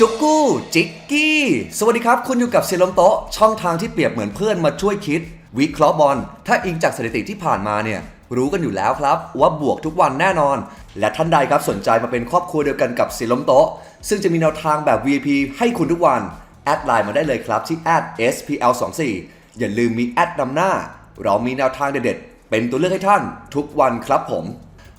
จุกกู้จิกกี้ สวัสดีครับ คุณอยู่กับเซลมโตะช่องทางที่เปรียบเหมือนเพื่อนมาช่วยคิด วิเคราะห์บอล ถ้าอิงจากสถิติที่ผ่านมาเนี่ย รู้กันอยู่แล้วครับ ว่าบวกทุกวันแน่นอน และท่านใดครับสนใจมาเป็นครอบครัวเดียวกันกับเซลมโตะซึ่งจะมีแนวทางแบบ VIP ให้คุณทุกวัน แอดไลน์มาได้เลยครับที่ @spl24 อย่าลืมมีแอดนำหน้า เรามีแนวทางเด็ดๆเป็นตัวเลือกให้ท่าน ทุกวันครับผม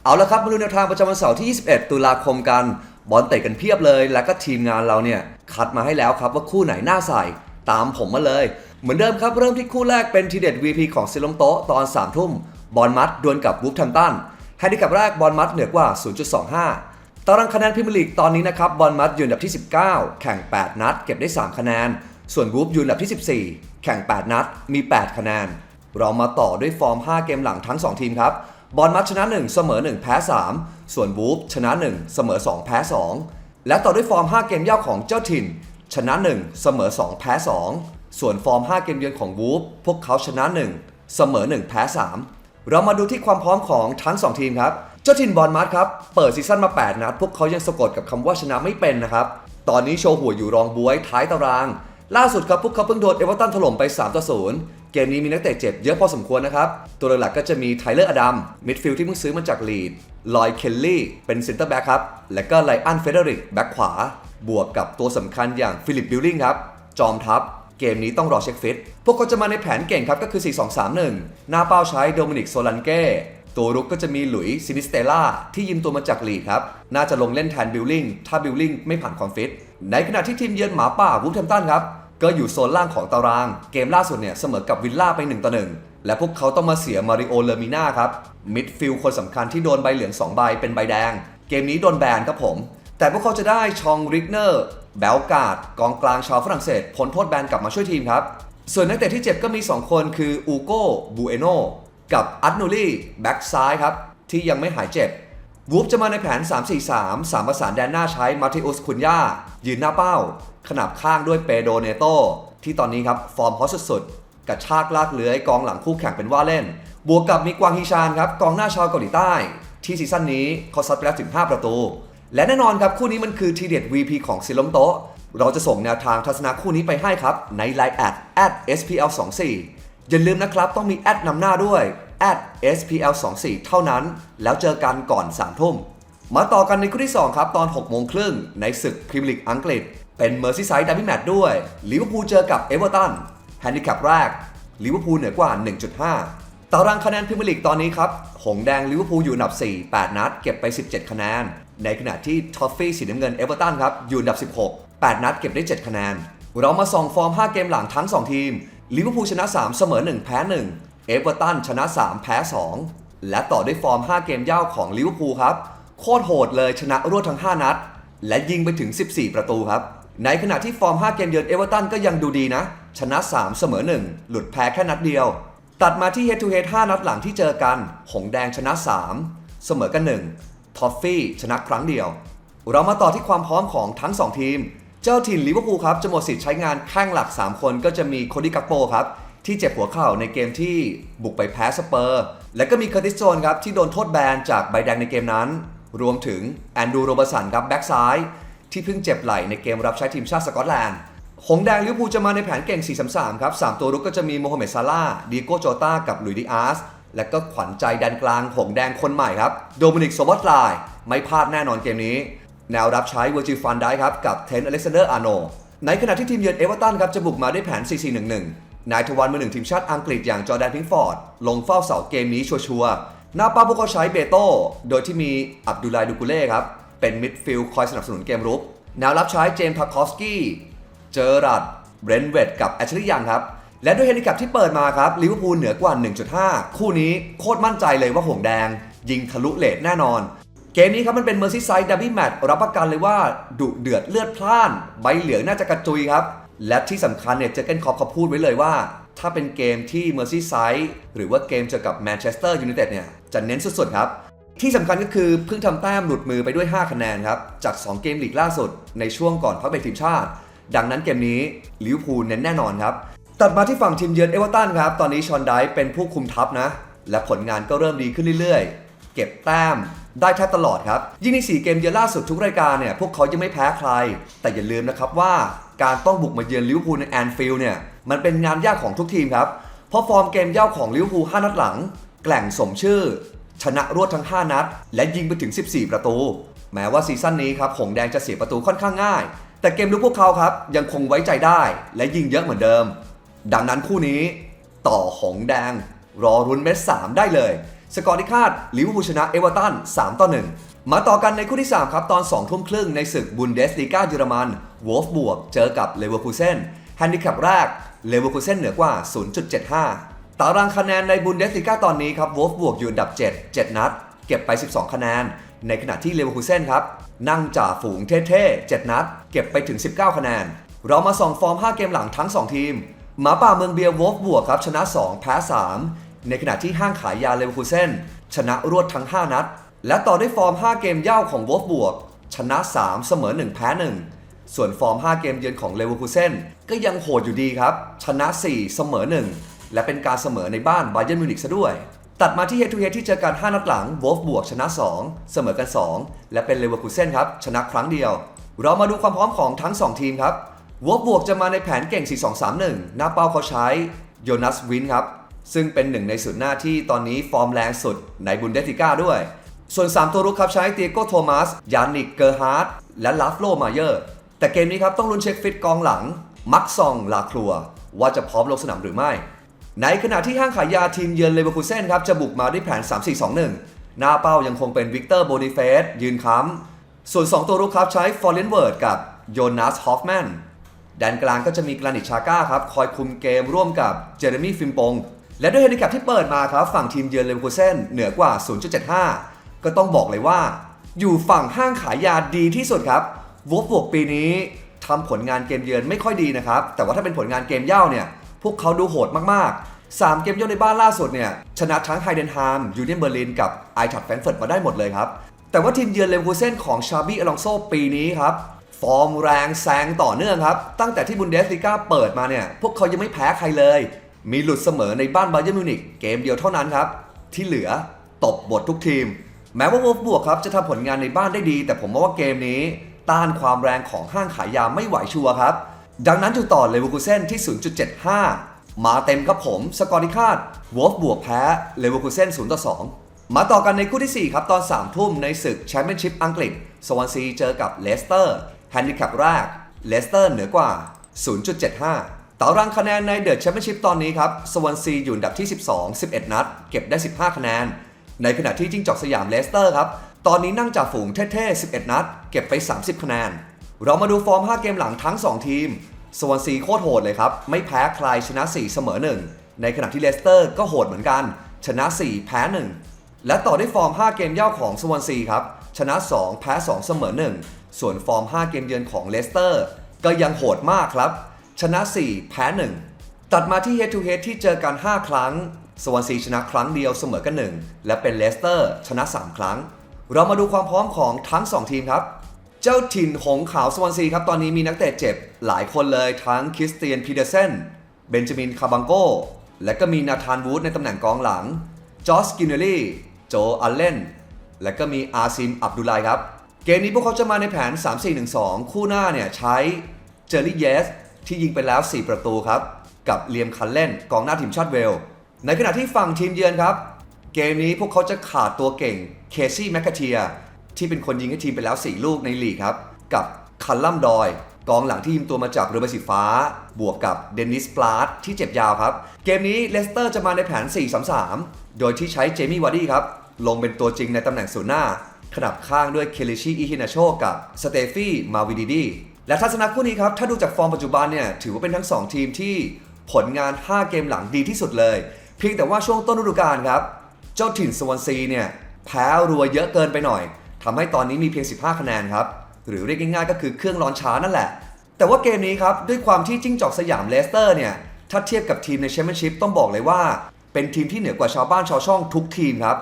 เอาละครับมาดูแนวทางประจำวันเสาร์ที่ 21 ตุลาคมกัน บอลเตะกันเพียบเลย แล้วก็ทีมงานเราเนี่ยคัดมาให้แล้วครับว่าคู่ไหนน่าใส่ตามผมมาเลย เหมือนเดิมครับเริ่มที่คู่แรกเป็นทีเด็ด VP ของซิลงโตะตอน3ทุ่มบอลมัดดวลกับวูฟแทมตันแฮนดิแคปแรกบอลมัดเหนือกว่า 0.25 ตารางคะแนนพรีเมียร์ลีกตอนนี้นะครับบอลมัดอยู่อันดับที่ 19 แข่ง 8 นัด เก็บได้ 3 คะแนน ส่วนวูฟอยู่อันดับที่ 14 แข่ง 8 นัดมี 8 คะแนน เรามาต่อด้วยฟอร์ม 5 เกมหลังทั้ง 2 ทีมครับ บอลมัดชนะ 1 เสมอ 1 แพ้ 3 ส่วนวูฟชนะ 1 เสมอ 2 แพ้ 2 และต่อด้วยฟอร์ม 5 เกมเย่าของเจ้าถิ่น ชนะ 1 เสมอ 2 แพ้ 2 ส่วนฟอร์ม 5 เกมเยือนของวูฟพวกเขาชนะ 1 เสมอ 1 แพ้ 3 เรามาดูที่ความพร้อมของทั้ง 2 ทีมครับ เจ้าถิ่นบอลมัดครับ เปิดซีซั่นมา 8 นัด พวกเขายังสะกดกับคำว่าชนะไม่เป็นนะครับ ตอนนี้โชว์หัวอยู่รองบวยท้ายตาราง ล่าสุดครับพวกเขาเพิ่งโดนเอเวอร์ตันถล่มไป3ต่อ0 เกมนี้มีนักเตะเจ็บเยอะพอสมควรนะครับ ตัวหลักๆก็จะมีไทเลอร์อดัมมิดฟิลด์ที่เพิ่งซื้อมาจากลีดลอยเคลลี่เป็นเซนเตอร์แบ็คครับ และก็ไลอันเฟเดริกแบ็คขวา บวกกับตัวสำคัญอย่างฟิลิปบิลลิงครับ จอมทัพเกมนี้ต้องรอเช็คฟิต พวกเขาจะมาในแผนเก่งครับก็คือ 4-2-3-1 หน้าเป้าใช้โดมินิกโซลันเก้ตัวรุกก็จะมีหลุยซินิสเตล่าที่ยืมตัวมาจากลีครับ น่าจะลงเล่นแทนบิลลิงถ้าบิลลิงไม่ผ่านความฟิต ในขณะที่ทีมเยือนหมาป่าวูฟแฮมตันครับ ก็อยู่โซนล่างของตาราง เกมล่าสุดเนี่ยเสมอกับวิลล่าไป1ต่อ1และพวกเขาต้องมาเสียมาริโอเลอร์มิน่าครับมิดฟิลด์คนสำคัญที่โดนใบเหลือง2ใบเป็นใบแดง เกมนี้โดนแบนครับผม แต่พวกเขาจะได้ชองริกเนอร์แบลกาดกองกลางชาวฝรั่งเศสพ้นโทษแบนกลับมาช่วยทีมครับ ส่วนนักเตะที่เจ็บก็มี 2 คนคืออูโก้บูเอโนกับอัตโนลี่แบ็กซ้ายครับ ที่ยังไม่หายเจ็บวูฟจะมาในแผน 3-4-3 3ประสานแดนหน้าใช้มาติอุสคุนยายืนหน้าเป้า ขนาบข้างด้วยเปโดเนโตที่ตอนนี้ครับฟอร์มฮอตสุดๆกระชากลากเลื้อยกองหลังคู่แข่งเป็นว่าเล่น บวกกับมีกวางฮิชานครับกองหน้าชาวเกาหลีใต้ ที่ซีซั่นนี้เขาซัดไปแล้วถึง 5 ประตู และแน่นอนครับคู่นี้มันคือทีเด็ด VP ของซิลมโตะเราจะส่งแนวทางทัศนะคู่นี้ไปให้ครับในไลน์แอด at @spl24 อย่าลืมนะครับต้องมีแอดนำหน้าด้วย at @spl24 เท่านั้น แล้วเจอกันก่อน3ทุ่มมาต่อกันในคู่ที่ 2 ครับ ตอน 6 โมงครึ่งในศึกพรีเมียร์ลีกอังกฤษ เป็นเมอร์ซีไซด์ดับบี้แมตช์ด้วยลิเวอร์พูลเจอกับเอเวอร์ตันแฮนดิแคปแรกลิเวอร์พูลเหนือกว่า 1.5 ตารางคะแนนพรีเมียร์ลีกตอนนี้ครับ หงแดงลิเวอร์พูลอยู่อันดับ 4 8 นัด เก็บไป 17 คะแนน ในขณะที่ทอฟฟี่สีน้ำเงินเอเวอร์ตันครับ อยู่อันดับ 16 8 นัด เก็บได้ 7 คะแนน เรามาส่องฟอร์ม 5 เกมหลังทั้ง 2 ทีมลิเวอร์พูลชนะ 3 เสมอ 1 แพ้ 1 เอเวอร์ตันชนะ 3 แพ้ 2 และต่อด้วยฟอร์ม 5 เกมเย่าของลิเวอร์พูลครับโคตรโหดเลยชนะรวดทั้ง 5 นัด และยิงไปถึง 14 ประตูครับ ในขณะที่ฟอร์ม 5 เกมเยือนเอเวอร์ตันก็ยังดูดีนะ ชนะ 3 เสมอ 1 หลุดแพ้แค่นัดเดียว ตัดมาที่ head to head 5 นัดหลังที่เจอกัน หงแดงชนะ 3 เสมอกัน 1 ทอฟฟี่ชนะครั้งเดียว เรามาต่อที่ความพร้อมของทั้ง 2 ทีม เจ้าถิ่นลิเวอร์พูลครับจะหมดสิทธิ์ใช้งานแข้งหลัก 3 คนก็จะมีโคดี้กักโปครับที่เจ็บหัวเข่าในเกมที่บุกไปแพ้สเปอร์ และก็มีเคอร์ติสโจนครับที่โดนโทษแบนจากใบแดงในเกมนั้น รวมถึงแอนดูโรบสันครับแบ็กซ้าย ที่เพิ่งเจ็บไหล่ในเกมรับใช้ทีมชาติสกอตแลนด์ หงแดงลิเวอร์พูลจะมาในแผนเก่ง 4-3-3 ครับ 3 ตัวรุกก็จะมีโมฮัมเหม็ดซาลาดีโกโจตากับลุยดิอาสและก็ขวัญใจแดนกลางหงแดงคนใหม่ครับ โดมินิกโซบอตไลน์ไม่พลาดแน่นอนเกมนี้ แนวรับใช้เวอร์จิฟันได้ครับกับเทนอเล็กซานเดอร์อาโนในขณะที่ทีมเยือนเอเวอร์ตันครับจะบุกมาด้วยแผน 4-4-1-1 นายทวันมือหนึ่งทีมชาติอังกฤษอย่างจอแดนพิงฟอร์ด ลงเฝ้าเสาเกมนี้ชัวร์ๆหน้าป้าพวกเขาใช้เบโต้โดยที่มีอับดุลไลดูกุเล่ครับ เป็นมิดฟิลด์คอยสนับสนุนเกมรุกแนวรับใช้เจมส์ทาคอฟสกี้ เจอรัดเบรนเวดกับแอชลีย์ยังครับ และด้วยเฮนดิแคปที่เปิดมาครับลิเวอร์พูลเหนือกว่า 1.5 คู่นี้โคตรมั่นใจเลยว่าหงแดง ยิงทะลุเลทแน่นอน เกมนี้ครับมันเป็นเมอร์ซีไซด์ดับบี้แมตช์รับประกันเลยว่าดุเดือดเลือดพล่าน ใบเหลืองน่าจะกระจุยครับ และที่สำคัญเนี่ยเจอเกนคอปเขาพูดไว้เลยว่า ถ้าเป็นเกมที่เมอร์ซีไซด์หรือว่าเกมเจอกับแมนเชสเตอร์ยูไนเต็ดเนี่ยจะเน้นสุดๆครับ ที่สำคัญก็คือเพิ่งทำแต้มหลุดมือไปด้วย 5 คะแนนครับ จาก 2 เกมลีกล่าสุด ในช่วงก่อนพักเบรกทีมชาติ ดังนั้นเกมนี้ลิเวอร์พูลเน้นแน่นอนครับ ตัดมาที่ฝั่งทีมเยือนเอเวอร์ตันครับ ตอนนี้ชอนไดเป็นผู้คุมทัพนะ และผลงานก็เริ่มดีขึ้นเรื่อยๆ เก็บแต้มได้แทบตลอดครับ ยิ่งใน 4 เกมเยือนล่าสุดทุกรายการเนี่ยพวกเขายังไม่แพ้ใคร แต่อย่าลืมนะครับว่าการต้องบุกมาเยือนลิเวอร์พูลในแอนฟิลด์เนี่ยมันเป็นงานยากของทุกทีมครับเพราะฟอร์มเกมเย่าของลิเวอร์พูล5นัดหลัง แกล่งสมชื่อ ชนะรวดทั้ง 5 นัด และยิงไปถึง 14 ประตู แม้ว่าซีซั่นนี้ครับหงแดงจะเสียประตูค่อนข้างง่าย แต่เกมลุกพวกเขาครับยังคงไว้ใจได้ และยิงเยอะเหมือนเดิม ดังนั้นคู่นี้ ต่อหงแดง รอรุนเม็ด3ได้เลย สกอร์ที่คาดลิเวอร์พูลชนะเอเวอร์ตัน3ต่อ1มาต่อกันในคู่ที่ 3 ครับ ตอน 2 ทุ่มครึ่งในศึกบุนเดสลีกาเยอรมันวอลฟบวกเจอกับเลเวอร์คูเซนแฮนดิแคปแรกเลเวอร์คูเซนเหนือกว่า 0.75 ตารางคะแนนในบุนเดสลีกาตอนนี้ครับวอลฟบวกอยู่อันดับ 7 7 นัด เก็บไป 12 คะแนน ในขณะที่เลเวอร์คูเซนครับ นั่งจ่าฝูงเท่ๆ 7 นัด เก็บไปถึง 19 คะแนน เรามาส่องฟอร์ม 5 เกมหลังทั้ง 2 ทีม หมาป่าเมืองเบียร์วอลฟบวกครับ ชนะ 2 แพ้ 3 ในขณะที่ห้างขายยาเลเวอร์คูเซนชนะรวดทั้ง 5 นัด และต่อด้วยฟอร์ม 5 เกมเย่าของวอลฟบวก ชนะ 3 เสมอ 1 แพ้ 1 ส่วนฟอร์ม 5 เกมเยือนของเลเวอร์คูเซนก็ยังโหดอยู่ดีครับชนะ 4 เสมอ 1 และเป็นการเสมอในบ้านบาเยิร์นมิวนิกซะด้วย ตัดมาที่ head to head ที่เจอกัน 5 นัดหลังวอลฟบวกชนะ 2 เสมอกัน 2 และเป็นเลเวอร์คูเซนครับ ชนะครั้งเดียว เรามาดูความพร้อมของทั้ง 2 ทีมครับวอลฟบวกจะมาในแผนเก่ง 4-2-3-1 หน้าเป้าเขาใช้โยนัสวินครับซึ่งเป็นหนึ่งในสุดหน้าที่ตอนนี้ฟอร์มแรงสุดในบุนเดสติก้าด้วย ส่วน 3 ตัวรุกครับใช้เตียโกโทมัส ยานิก เกอร์ฮาร์ด และลาฟโลมาเยอร์ แต่เกมนี้ครับต้องลุ้นเช็คฟิตกองหลัง มักซอง ลาครัว ว่าจะพร้อมลงสนามหรือไม่ ในขณะที่ห้างขายยาทีมเยือนเลเวอร์คูเซนครับจะบุกมาด้วยแผน 3-4-2-1 หน้าเป้ายังคงเป็นวิกเตอร์โบนิเฟสยืนค้ำส่วน 2 ตัวรุกครับใช้ฟอร์เรนเวิร์ดกับโยนัสฮอฟแมนแดนกลางก็จะมีกรานิตชาก้าครับคอยคุมเกมร่วมกับเจเรมี่ฟิมปงและด้วยเฮดิแคปที่เปิดมาครับฝั่งทีมเยือนเลเวอร์คูเซนเหนือกว่า 0.75 ก็ต้องบอกเลยว่า อยู่ฝั่งห้างขายยาดีที่สุดครับวอฟบวกปีนี้ทำผลงานเกมเยือนไม่ค่อยดีนะครับแต่ว่าถ้าเป็นผลงานเกมเย่าเนี่ย พวกเขาดูโหดมากๆ 3 เกมย่าในบ้านล่าสุดเนี่ย ชนะทั้งไฮเดนฮามยูเนียนเบอร์ลินกับไอทัดแฟรงเฟิร์ตมาได้หมดเลยครับ แต่ว่าทีมเยือนเลเวอร์คูเซนของชาบี้อลองโซปีนี้ครับฟอร์มแรงแซงต่อเนื่องครับ ตั้งแต่ที่บุนเดสลิก้าเปิดมาเนี่ย พวกเขายังไม่แพ้ใครเลย มีหลุดเสมอในบ้านบาเยิร์นมิวนิกเกมเดียวเท่านั้นครับ ที่เหลือตบบททุกทีม แม้ว่าวอลฟบวกครับจะทำผลงานในบ้านได้ดี แต่ผมมองว่าเกมนี้ ต้านความแรงของห้างขายยาไม่ไหวชัวร์ครับ ดังนั้นจุดต่อเลเวอร์คูเซนที่ 0.75 มาเต็มครับผม สกอร์ที่คาดวอลฟบวกแพ้เลเวอร์คูเซน0ต่อ2มาต่อกันในคู่ที่ 4 ครับ ตอน 3 ทุ่มในศึกแชมเปี้ยนชิพอังกฤษสวอนซีเจอกับเลสเตอร์แฮนดิแคปแรกเลสเตอร์เหนือกว่า 0.75 ตารางคะแนนในเดอะแชมเปี้ยนชิพตอนนี้ครับสวอนซีอยู่อันดับที่ 12 11 นัด เก็บได้ 15 คะแนน ในขณะที่จิ้งจอกสยามเลสเตอร์ครับตอนนี้นั่งจ่าฝูงเท่ๆ11 นัด เก็บไป 30 คะแนน เรามาดูฟอร์ม 5 เกมหลังทั้ง 2 ทีม สวอนซีโคตรโหดเลยครับ ไม่แพ้ใครชนะ 4 เสมอ 1 ในขณะที่เลสเตอร์ก็โหดเหมือนกัน ชนะ 4 แพ้ 1 และต่อด้วยฟอร์ม 5 เกมเย่าของสวอนซีครับ ชนะ 2 แพ้ 2 เสมอ 1 ส่วนฟอร์ม 5 เกมเยือนของเลสเตอร์ ก็ยังโหดมากครับ ชนะ 4 แพ้ 1 ตัดมาที่ head to head ที่เจอกัน 5 ครั้ง สวอนซีชนะครั้งเดียวเสมอกัน 1 และเป็นเลสเตอร์ชนะ 3 ครั้ง เรามาดูความพร้อมของทั้ง 2 ทีมครับ เจ้าถิ่นหงขาวสวอนซีครับ ตอนนี้มีนักเตะเจ็บหลายคนเลยทั้งคริสเตียนพีเดเซนเบนจามินคาบังโกและก็มีนาธานวูดในตำแหน่งกองหลังจอสกินเนอรี่โจอัลเลนและก็มีอาซิมอับดุลไลครับ เกมนี้พวกเขาจะมาในแผน 3-4-1-2 คู่หน้าเนี่ยใช้เจอร์รี่เยสที่ยิงไปแล้ว 4 ประตูครับ กับเลียมคันเล่นกองหน้าทีมชาติเวล ในขณะที่ฝั่งทีมเยือนครับ เกมนี้พวกเขาจะขาดตัวเก่งเคซี่แมคคาเทีย ที่เป็นคนยิงให้ทีมไปแล้ว 4 ลูกในลีกครับ กับคันลัมดอย กองหลังที่ยิมตัวมาจากเรือใบสีฟ้า บวกกับเดนิสปลาร์ตที่เจ็บยาวครับ เกมนี้เลสเตอร์จะมาในแผน 4-3-3 โดยที่ใช้เจมี่วาร์ดี้ครับ ลงเป็นตัวจริงในตำแหน่งศูนย์หน้า ขนับข้างด้วยเคลิชิอิฮินาโชกับสเตฟี่มาวิดีดีและทัศนะคู่นี้ครับ ถ้าดูจากฟอร์มปัจจุบันเนี่ยถือว่าเป็นทั้ง 2 ทีมที่ผลงาน 5 เกมหลังดีที่สุดเลย เพียงแต่ว่าช่วงต้นฤดูกาลครับ เจ้าถิ่นสวอนซีเนี่ยแพ้รัวเยอะเกินไปหน่อย ทำให้ตอนนี้มีเพียง 15 คะแนนครับ หรือเรียกง่ายๆก็คือเครื่องร้อนช้านั่นแหละ แต่ว่าเกมนี้ครับด้วยความที่จิ้งจอกสยามเลสเตอร์เนี่ยถ้าเทียบกับทีมในแชมเปี้ยนชิพต้องบอกเลยว่า เป็นทีมที่เหนือกว่าชาวบ้านชาวช่องทุกทีมครับ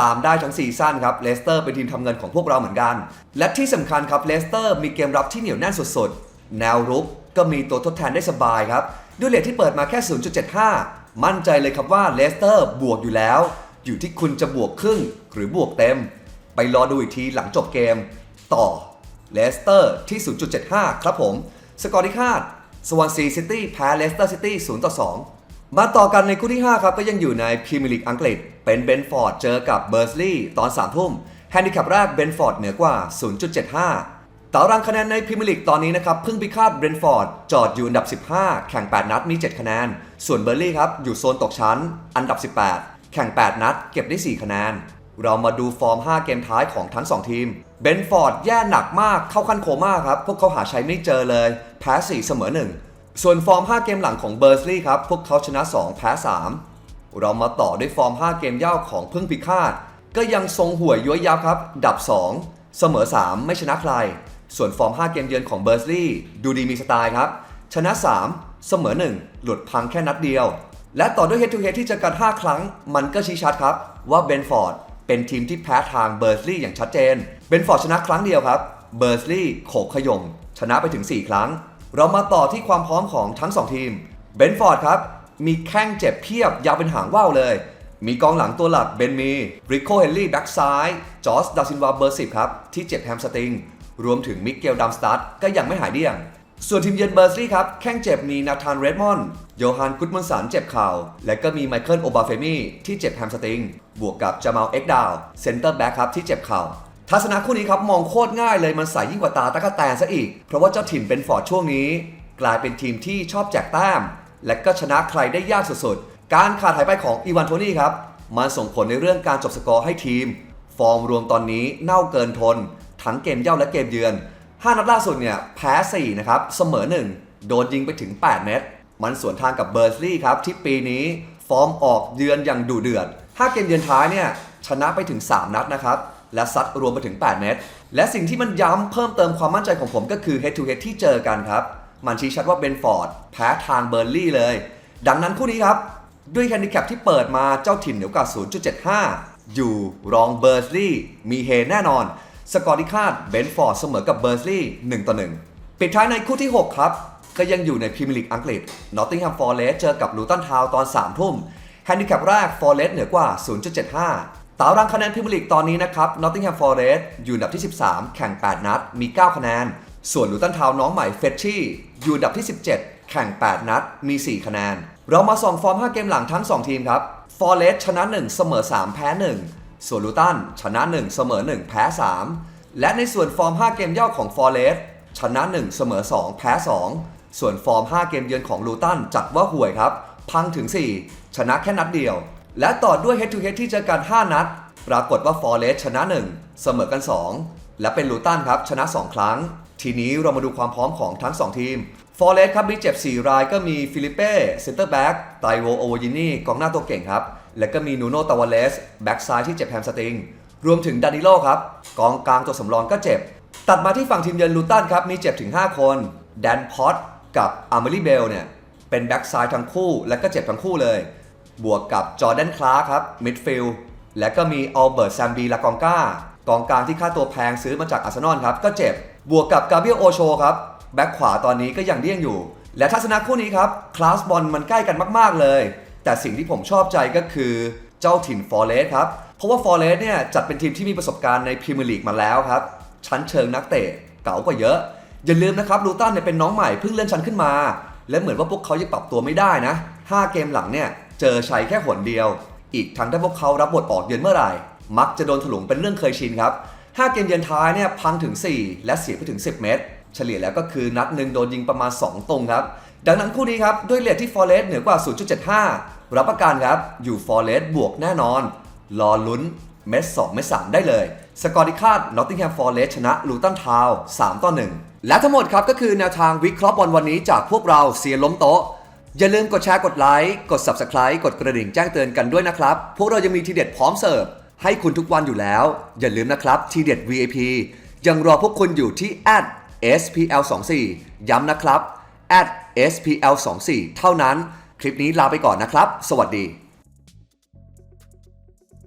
ตามได้ทั้งซีซั่นครับเลสเตอร์เป็นทีมทำเงินของพวกเราเหมือนกัน และที่สำคัญครับเลสเตอร์มีเกมรับที่เหนียวแน่นสุดๆ แนวรุกก็มีตัวทดแทนได้สบายครับ ด้วยเลทที่เปิดมาแค่ 0.75 มั่นใจเลยครับว่าเลสเตอร์บวกอยู่แล้ว อยู่ที่คุณจะบวกครึ่งหรือบวกเต็ม ไปรอดูอีกทีหลังจบเกม ต่อเลสเตอร์ที่ 0.75 ครับผม สกอร์ที่คาดสวอนซีซิตี้แพ้เลสเตอร์ซิตี้0ต่อ2มาต่อกันในคู่ที่ 5 ครับ ก็ยังอยู่ในพรีเมียร์ลีกอังกฤษ เป็นเบนฟอร์ดเจอกับเบอร์สลีย์ตอน3ทุ่มแฮนดิแคปแรกเบนฟอร์ดเหนือกว่า 0.75 ตารางคะแนนในพรีเมียร์ลีกตอนนี้นะครับเพิ่งพิฆาตเบรนฟอร์ดจอดอยู่อันดับ 15 แข่ง 8 นัดมี 7 คะแนน ส่วนเบอร์ลี่ครับอยู่โซนตกชั้น อันดับ 18 แข่ง 8 นัด เก็บได้ 4 คะแนน เรามาดูฟอร์ม 5 เกมท้ายของทั้ง 2 ทีม เบนฟอร์ดแย่หนักมากเข้าขั้นโคม่าครับ พวกเขาหาใชัยไม่เจอเลย แพ้4เสมอ 1 ส่วนฟอร์ม 5 เกมหลังของเบอร์สลีย์ครับ พวกเขาชนะ 2 แพ้ 3 เรามาต่อด้วยฟอร์ม 5 เกมเย่าของพึ่งพิฆาต ก็ยังทรงห่วยย้วยยับครับ ดับ 2 เสมอ 3 ไม่ชนะใคร ส่วนฟอร์ม 5 เกมเยือนของเบอร์สลีย์ดูดีมีสไตล์ครับ ชนะ 3 เสมอ 1 หลุดพังแค่นัดเดียว และต่อด้วย Head to Head ที่เจอกัน 5 ครั้ง มันก็ชี้ชัดครับว่าเบนฟอร์ด เป็นทีมที่แพ้ทางเบอร์สลีย์อย่างชัดเจน เบนฟอร์ดชนะครั้งเดียวครับ เบอร์สลีย์โขกขยม ชนะไปถึง 4 ครั้ง เรามาต่อที่ความพร้อมของทั้ง 2 ทีม เบนฟอร์ดครับ มีแข้งเจ็บเพียบยาวเป็นหางว่าวเลย มีกองหลังตัวหลักเบนมี ริโคเฮนรี่แบ็กซ้าย จอสดาซินวาเบอร์สิบครับที่เจ็บแฮมสตริง รวมถึงมิเกลดัมสตัดก็ยังไม่หายเดี่ยง ส่วนทีมเยือนเบอร์สลีย์ครับ แข้งเจ็บมีนาธานเรดมอนด์โยฮันกุดมันสันเจ็บข่าว และก็มีไมเคิลโอบาเฟมีที่เจ็บแฮมสตริง บวกกับจามาลเอ็กดาวเซนเตอร์แบ็กครับที่เจ็บข่าวทัศนะคู่นี้ครับมองโคตรง่ายเลยมันใสยิ่งกว่าตาตะกะแตนซะอีก เพราะว่าเจ้าถิ่นเป็นฟอร์ดช่วงนี้ กลายเป็นทีมที่ชอบแจกแต้ม และก็ชนะใครได้ยากสุดๆ การขาดหายไปของอีวานโทนี่ครับมันส่งผลในเรื่องการจบสกอร์ให้ทีม ฟอร์มรวมตอนนี้เน่าเกินทน ทั้งเกมเย่าและเกมเยือน 5 นัดล่าสุดเนี่ยแพ้4นะครับเสมอ 1 โดนยิงไปถึง 8 เม็ดมันสวนทางกับเบอร์สลีย์ครับที่ปีนี้ฟอร์มออกเยือนอย่างดุเดือด 5 เกมเยือนท้ายเนี่ยชนะไปถึง 3 นัดนะครับและซัดรวมไปถึง 8 เม็ดและสิ่งที่มันย้ำเพิ่มเติมความมั่นใจของผมก็คือ head to head ที่เจอกันครับ มันชี้ชัดว่าเบนฟอร์ดแพ้ทางเบอร์ลี่เลย ดังนั้นคู่นี้ครับ ด้วยแฮนดิแคปที่เปิดมาเจ้าถิ่นเหนือกว่า 0.75 อยู่รองเบอร์สลีย์มีเฮแน่นอน สกอร์ที่คาดเบนฟอร์ดเสมอกับเบอร์สลีย์1ต่อ1ปิดท้ายในคู่ที่ 6 ครับ ก็ยังอยู่ในพรีเมียร์ลีกอังกฤษนอตติงแฮมฟอร์เรสเจอกับลูตันทาวตอน3ทุ่มแฮนดิแคปแรกฟอร์เรสเหนือกว่า 0.75 ตารางคะแนนพรีเมียร์ลีกตอนนี้นะครับนอตติงแฮมฟอร์เรสอยู่อันดับที่ 13 แข่ง 8 นัด มี 9 คะแนน ส่วนลูตันทาวน้องใหม่เฟชชี่อยู่อันดับที่ 17 แข่ง 8 นัด มี 4 คะแนน เรามาส่องฟอร์ม 5 เกมหลังทั้ง 2 ทีมครับฟอร์เรสชนะ 1 เสมอ 3 แพ้ 1 ส่วนลูตันชนะ 1 เสมอ 1 แพ้ 3 และในส่วนฟอร์ม 5 เกมย่อของฟอร์เรสชนะ 1 เสมอ 2 แพ้ 2 ส่วนฟอร์ม 5 เกมเยือนของลูตันจัดว่าห่วยครับ พังถึง 4 ชนะแค่นัดเดียว และต่อด้วย Head to Head ที่เจอกัน 5 นัด ปรากฏว่าฟอร์เรสชนะ 1 เสมอกัน 2 และเป็นลูตันครับชนะ 2 ครั้ง ทีนี้เรามาดูความพร้อมของทั้ง 2 ทีมฟอร์เรสครับมีเจ็บ 4 รายก็มีฟิลิเป้เซนเตอร์แบ็กไตโวโอวยินี่กองหน้าตัวเก่งครับ และก็มีนูโนตาวาเลสแบ็กซ้ายที่เจ็บแฮมสตริง รวมถึงดานิโลครับกองกลางตัวสำรองก็เจ็บ ตัดมาที่ฝั่งทีมเยือนลูตันครับมีเจ็บถึง 5 คนแดนพอตกับอาร์เมลี่เบลเนี่ยเป็นแบ็กซ้ายทั้งคู่และก็เจ็บทั้งคู่เลย บวกกับจอร์แดนคลาร์ครับมิดฟิลด์และก็มีอัลเบิร์ตแซมบีลากองก้ากองกลางที่ค่าตัวแพงซื้อมาจากอาร์เซนอลครับก็เจ็บ บวกกับกาเบียโอโชครับแบ็กขวาตอนนี้ก็ยังเดี้ยงอยู่ และทัศนะคู่นี้ครับคลาสบอลมันใกล้กันมาก ๆ เลย แต่สิ่งที่ผมชอบใจก็คือเจ้าถิ่นฟอร์เรสครับ เพราะว่าฟอร์เรสเนี่ยจัดเป็นทีมที่มีประสบการณ์ในพรีเมียร์ลีกมาแล้วครับ ชั้นเชิงนักเตะเก๋ากว่าเยอะ อย่าลืมนะครับลูตันเนี่ยเป็นน้องใหม่เพิ่งเลื่อนชั้นขึ้นมา และเหมือนว่าพวกเขายังปรับตัวไม่ได้นะ 5 เกมหลังเนี่ยเจอชัยแค่หนเดียว อีกทั้งถ้าพวกเขารับบทออกเยือนเมื่อไหร่ มักจะโดนถลุงเป็นเรื่องเคยชินครับ 5 เกมเยือนท้ายเนี่ยพังถึง 4 และเสียไปถึง 10 เมตร เฉลี่ยแล้วก็คือนัดหนึ่งโดนยิงประมาณ 2 ตรงครับ ดังนั้นคู่นี้ครับ ด้วยเลทที่ฟอร์เรสเหนือกว่า 0.75 รับประกันครับอยู่ฟอร์เรสบวกแน่นอน รอลุ้นเม็ด2เม็ด3ได้เลย สกอร์ที่คาดนอตติงแฮมฟอร์เรสชนะลูตันทาว3ต่อ1และทั้งหมดครับก็คือแนวทางวิเคราะห์บอลวันนี้จากพวกเราเซียล้มโต๊ะอย่าลืมกดแชร์กดไลค์กด Subscribe กดกระดิ่งแจ้งเตือนกันด้วยนะครับ พวกเรายังมีทีเด็ดพร้อมเสิร์ฟให้คุณทุกวันอยู่แล้ว อย่าลืมนะครับทีเด็ด VIP ยังรอพวกคุณอยู่ที่ @spl24 ย้ำนะครับ @spl24 เท่านั้น คลิปนี้ลาไปก่อนนะครับ สวัสดี